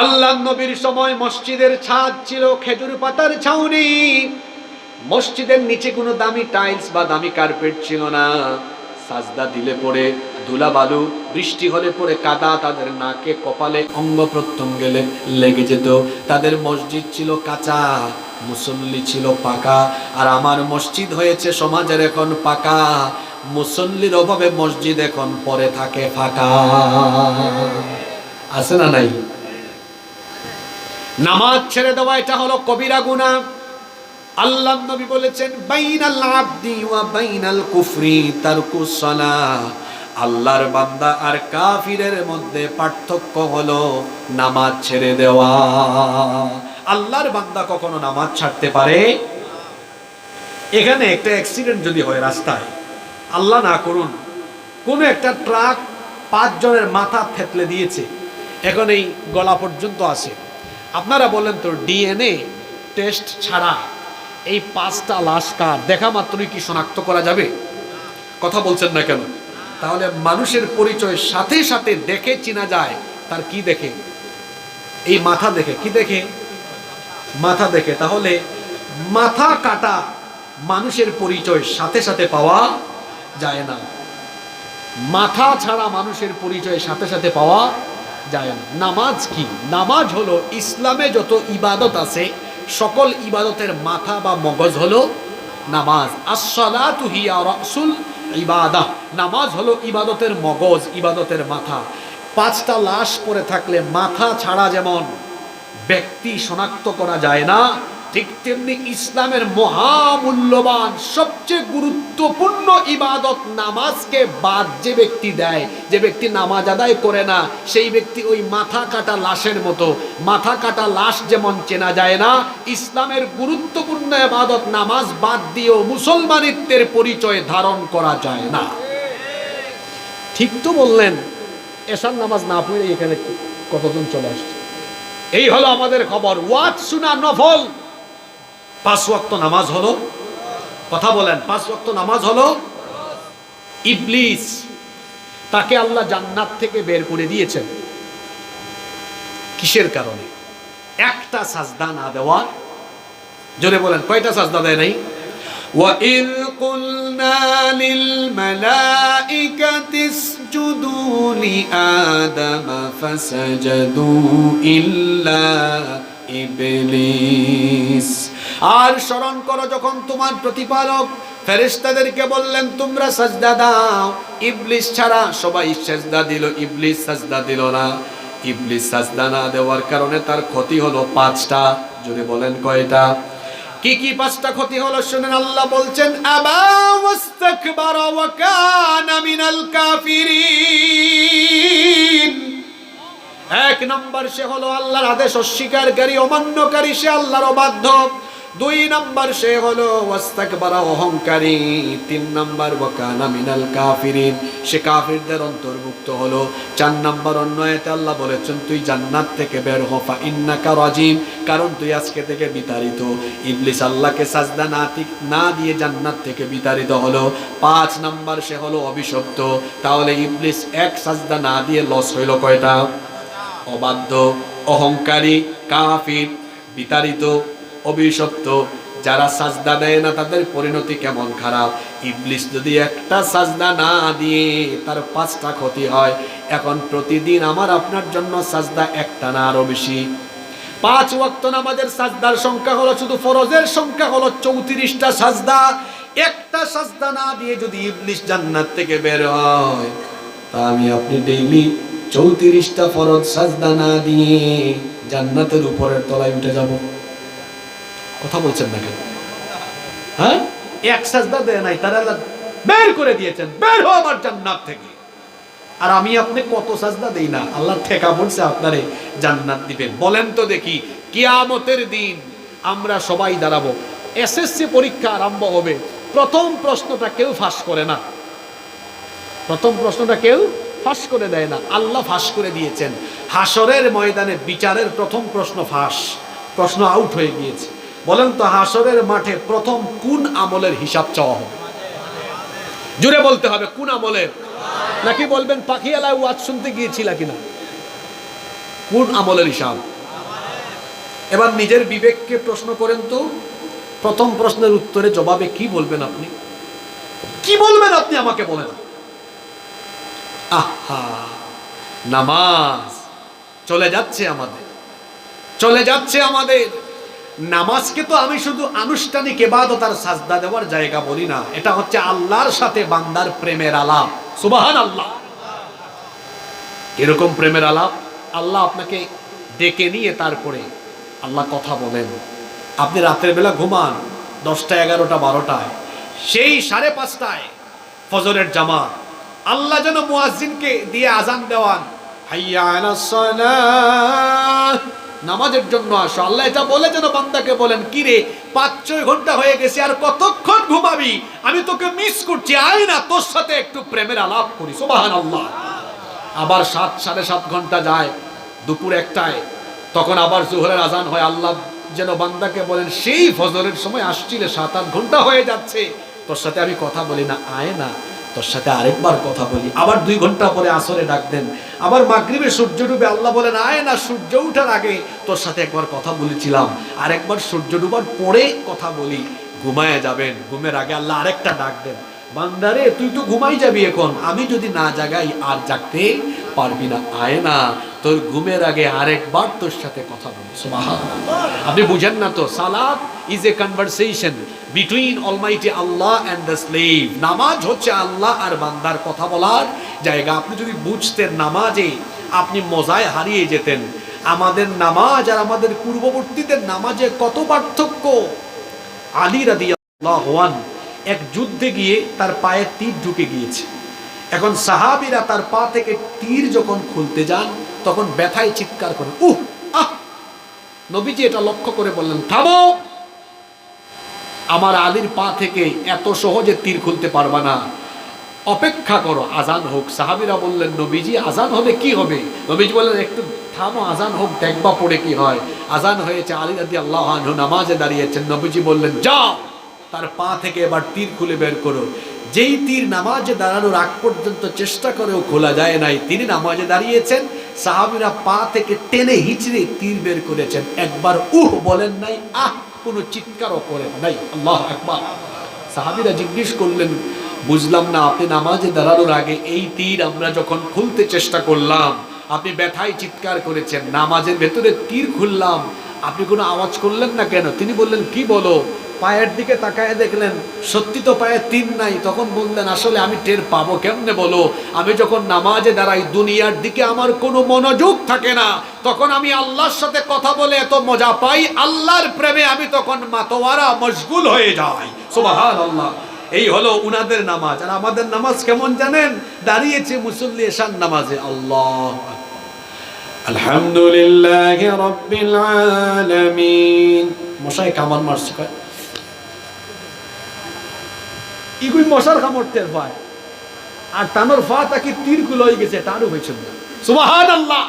আল্লাহ নবীর সময় মসজিদের ছাদ ছিল, খেজুর পাতার ছাউনি। মসজিদের নিচে কোনো দামি টাইলস বা দামি কার্পেট ছিল না। সাজদা দিলে পরে ধুলা বালু, বৃষ্টি হলে পরে কাদা তাদের নাকে, কপালে অঙ্গ প্রত্যঙ্গে লেগে যেত। তাদের মসজিদ ছিল কাঁচা, মুসল্লি ছিল পাকা। আর আমার মসজিদ হয়েছে সমাজের এখন পাকা। মুসল্লির অভাবে মসজিদ এখন পরে থাকে ফাঁকা। আছে না নাই? নামাজ ছেড়ে দেওয়া, এটা হলো কবিরা গুনাহ। আল্লাহ নবী বলেছেন, বাইনাল আবদি ওয়া বাইনাল কুফরি তারকুস সালাহ। আল্লাহর বান্দা আর কাফিরের মধ্যে পার্থক্য হলো নামাজ ছেড়ে দেওয়া। আল্লাহর বান্দা কখনো নামাজ ছাড়তে পারে? এখানে একটা অ্যাক্সিডেন্ট যদি হয় রাস্তায়, আল্লাহ না করুন, কোনো একটা ট্রাক পাঁচ জনের মাথা থেতলে দিয়েছে, এখন এই গলা পর্যন্ত আছে আপনারা বলেন তো, ডিএনএ টেস্ট ছাড়া এই পাঁচটা লাশ কার? দেখা মাত্রই কি শনাক্ত করা যাবে? কথা বলছেন না কেন? তাহলে মানুষের পরিচয় সাথে সাথে দেখে চেনা যায়, তার কি দেখে? এই মাথা দেখে, কি দেখে? মাথা দেখে। তাহলে মাথা কাটা মানুষের পরিচয় সাথে সাথে পাওয়া যায় না। মাথা ছাড়া মানুষের পরিচয় সাথে সাথে পাওয়া যায়। না নামাজ কি? নামাজ হলো ইসলামে যত ইবাদত আছে, সকল ইবাদতের মাথা বা মগজ হলো নামাজ। আসসালাতু ইবাদাহ নামাজ হলো ইবাদতের মগজ, ইবাদতের মাথা। পাঁচটা লাশ পরে থাকলে মাথা ছাড়া যেমন ব্যক্তি শনাক্ত করা যায় না ঠিক তেমনি ইসলামের মহামূল্যবান, সবচেয়ে গুরুত্বপূর্ণ ইবাদত নামাজকে বাদ যে ব্যক্তি দেয়, যে ব্যক্তি নামাজ আদায় করে না, সেই ব্যক্তি ওই মাথা কাটা লাশের মতো। মাথা কাটা লাশ যেমন চেনা যায় না, ইসলামের গুরুত্বপূর্ণ ইবাদত নামাজ বাদ দিয়েও মুসলমানিত্বের পরিচয় ধারণ করা যায় না। ঠিক তো বললেন এসার নামাজ না পড়ে এখানে কতজন চলে আসছে? এই হলো আমাদের খবর। ওয়াজ শুনা নফল। পাঁচ ওয়াক্ত নামাজ হলো কথা বলেন পাঁচ ওয়াক্ত নামাজ হলো ইবলিস তাকে আল্লাহ জান্নাত থেকে বের করে দিয়েছেন কিসের কারণে একটা সাজদা না দেওয়া জোরে বলেন কয়টা সাজদা দেয় নাই وَإِذْ قُلْنَا لِلْمَلَائِكَةِ اسْجُدُوا لِآدَمَ فَسَجَدُوا إِلَّا ইবলিস আর স্মরণ করো যখন তোমার প্রতিপালক ফেরেশতাদেরকে বললেন, তোমরা সাজদা দাও। ইবলিস ছাড়া সবাই সাজদা দিল, ইবলিস সাজদা দিল না। ইবলিস সাজদা না দেওয়ার কারণে তার ক্ষতি হলো পাঁচটা, যদি বলেন কয়টা? কি কি পাঁচটা ক্ষতি হলো শুনেন, আল্লাহ বলছেন, আবা ওয়াস্তাকবারা ওয়া কানা মিনাল কাফিরিন। এক নম্বর সে হলো আল্লাহর আদেশ অস্বীকারী, অমান্যকারী, সে আল্লাহর অবাধ্য। দুই নম্বর সে হলো, ওয়াস্তাকবারা অহংকারী। তিন নম্বর, ওয়াকানা মিনাল কাফিরিন। সে কাফিরদের অন্তর্ভুক্ত হলো। চার নম্বর অন্য আল্লাহ বলেছেন, তুই জান্নাত থেকে বের হ ফা ইন্নাকা রাজিম। কারণ তুই আজকে থেকে বিতাড়িত। ইবলিস আল্লাহকে সাজদা না না দিয়ে জান্নাত থেকে বিতাড়িত হলো। পাঁচ নম্বর সে হলো অভিশপ্ত। তাহলে ইবলিস এক সাজদা না দিয়ে লস হইল কয়টা? অবাধ্য, অহংকারী, কাফির, বিতাড়িত। অভিশপ্ত। যারা সাজদা দেয় না, তাদের পরিণতি কেমন খারাপ? ইবলিস যদি একটা সাজদা না দিয়ে তার পাঁচটা ক্ষতি হয়, এখন প্রতিদিন আমার আপনার জন্য সাজদা একটা না আরও বেশি? পাঁচ ওয়াক্ত নামাজের সাজদার সংখ্যা হলো শুধু ফরজের সংখ্যা হলো চৌত্রিশটা সাজদা। একটা সাজদা না দিয়ে যদি ইবলিস জান্নাত থেকে বের হয়, তা আমি আপনি ডেইলি চৌত্রিশটা ফরজ সাজদা না দিয়ে জান্নাতের উপরের তলায় উঠে যাব। কথা বলছেন না কেন হ্যাঁ এক সাজদা দেয় নাই, তারা আল্লাহ বের করে দিয়েছেন, বের হো আমার জান্নাত থেকে। আর আমি আপনি কত সাজদা দেই না আল্লাহ ঠেকা পড়ছে আপনারে জান্নাত দিবেন। বলেন তো দেখি, কিয়ামতের দিন আমরা সবাই দাঁড়াবো। এসএসসি পরীক্ষা আরম্ভ হবে। প্রথম প্রশ্নটা কেউ ফাঁস করে না। প্রথম প্রশ্নটা কেউ ফাঁস করে দেয় না। আল্লাহ ফাঁস করে দিয়েছেন। হাসরের ময়দানে বিচারের প্রথম প্রশ্ন ফাঁস। প্রশ্ন আউট হয়ে গিয়েছে। বলেন তো হাসরের মাঠে প্রথম কোন আমলের হিসাব চাওয়া হবে? জুড়ে বলতে হবে কোন আমলের। নাকি বলবেন পাখিয়ালায় ওয়াজ শুনতে গিয়েছিল কিনা? কোন আমলের হিসাব? এবার নিজের বিবেককে প্রশ্ন করেন তো। প্রথম প্রশ্নের উত্তরে জবাবে কি বলবেন আপনি? কি বলবেন আপনি আমাকে বলেন। আহা, নামাজ চলে যাচ্ছে আমাদের। চলে যাচ্ছে আমাদের। নামাজকে তো আমি শুধু আনুষ্ঠানিক এবাদত আর সাজদা দেওয়ার জায়গা বলি না। এটা হচ্ছে আল্লাহর সাথে বান্দার প্রেমের আলাপ। সুবাহান আল্লাহ এরকম প্রেমের আলাপ? আল্লাহ আপনাকে ডেকে নিয়ে তারপরে আল্লাহ কথা বলেন। আপনি রাতের বেলা ঘুমান, দশটা, এগারোটা, বারোটায়। সেই সাড়ে পাঁচটায় ফজরের জামা আল্লাহ যেন মুয়াজ্জিনকে দিয়ে আজান দেওয়ান। হাইয়া। নামাজের জন্য আসো। আল্লাহ এটা বলে যেন বান্দাকে বলেন কি রে পাঁচ, ছয় ঘণ্টা হয়ে গেছে, আর কতক্ষণ ঘুমাবি? আমি তোকে মিস করছি, আয় না, তোর সাথে একটু প্রেমের আলাপ করি সুবাহান আল্লাহ আবার সাত, সাড়ে সাত ঘণ্টা যায়, দুপুর একটায়। তখন আবার জোহরের আজান হয়, আল্লাহ যেন বান্দাকে বলেন, সেই ফজরের সময় আসছিলে, সাত, আট ঘণ্টা হয়ে যাচ্ছে। তোর সাথে আমি কথা বলি না, আয় না। তোর সাথে আরেকবার কথা বলি। আবার দুই ঘণ্টা পরে আসরে ডাক দেন। আবার মাগরিবে সূর্য ডুবে আল্লাহ বলেন, আয় না, সূর্য উঠার আগে তোর সাথে একবার কথা বলেছিলাম। আর একবার সূর্য ডুবার পরে কথা বলি। ঘুমায় যাবেন। ঘুমের আগে আল্লাহ আরেকটা ডাক দেন। বান্দারে তুই তো ঘুমাই যাবি এখন। আমি যদি না জাগাই, আর জাগতে পারবি না। আয় না, তোর ঘুমের আগে আরেকবার তোর সাথে কথা বলি। আপনি বুঝেন না তো, সালাত is a conversation between almighty Allah and the slave নামাজ হচ্ছে আল্লাহ আর বান্দার কথা বলার জায়গা। আপনি যদি বুঝতেন নামাজে, আপনি মজায় হারিয়ে যেতেন। আমাদের নামাজ আর আমাদের পূর্ববর্তীদের নামাজে কত পার্থক্য? আলী রাদি আল্লাহান এক যুদ্ধে গিয়ে তার পায়ে তীর ঢুকে গিয়েছে। এখন সাহাবিরা তার পা থেকে তীর যখন খুলতে যান, তখন ব্যথায় চিৎকার করে, উহ, আহ! নবীজি এটা লক্ষ্য করে বললেন, থামো! আমার আলীর পা থেকে এত সহজে তীর খুলতে পারবা না। অপেক্ষা করো, আজান হোক। সাহাবিরা বললেন, নবীজি, আজান হলে কি হবে? নবীজি বললেন, একটু থামো, আজান হোক, দেখবা পড়ে কি হয়। আজান হয়েছে, আলী রাদি আল্লাহ নামাজে দাঁড়িয়েছেন। নবীজি বললেন, যাও! তার পা থেকে এবার তীর খুলে বের করো। যেই তীর নামাজে দাঁড়ানোর আগ পর্যন্ত চেষ্টা করেও খোলা যায় নাই, তিনি নামাজে দাঁড়িয়েছেন। সাহাবিরা পা থেকে টেনে হিচড়ে তীর বের করেছেন। একবার উহ বলেন নাই, আহ! কোনো চিৎকারও করেন নাই। আল্লাহ একবার সাহাবিরা জিজ্ঞেস করলেন, বুঝলাম না, আপনি নামাজে দাঁড়ানোর আগে এই তীর আমরা যখন খুলতে চেষ্টা করলাম, আপনি ব্যথায় চিৎকার করেছেন, নামাজের ভেতরে তীর খুললাম, আপনি কোনো আওয়াজ করলেন না কেন? তিনি বললেন, কি বলো পায়ের দিকে তাকায় দেখলেন, সত্যি তো পায়ে তিন নাই, তখন বললেন, আসলে আমি টের পাবো কেমনে বলো? আমি যখন নামাজে দাঁড়াই, দুনিয়ার দিকে আমার কোনো মনোযোগ থাকে না। তখন আমি আল্লাহর সাথে কথা বলে এত মজা পাই, আল্লাহর প্রেমে আমি তখন মাতোয়ারা মশগুল হয়ে যাই। সুবাহান আল্লাহ এই হলো উনাদের নামাজ। আর আমাদের নামাজ কেমন জানেন? দাঁড়িয়েছে মুসল্লি এশান নামাজে। আল্লাহ আলহামদুলিল্লাহ রব্বিল আলামিন। মশাই কামান মারছে কয়? ইগুই মশার কামড় টের পায়। আর তানোর ফা তাকে তীর কুলো গেছে, তারও হয়েছিল সুবাহান আল্লাহ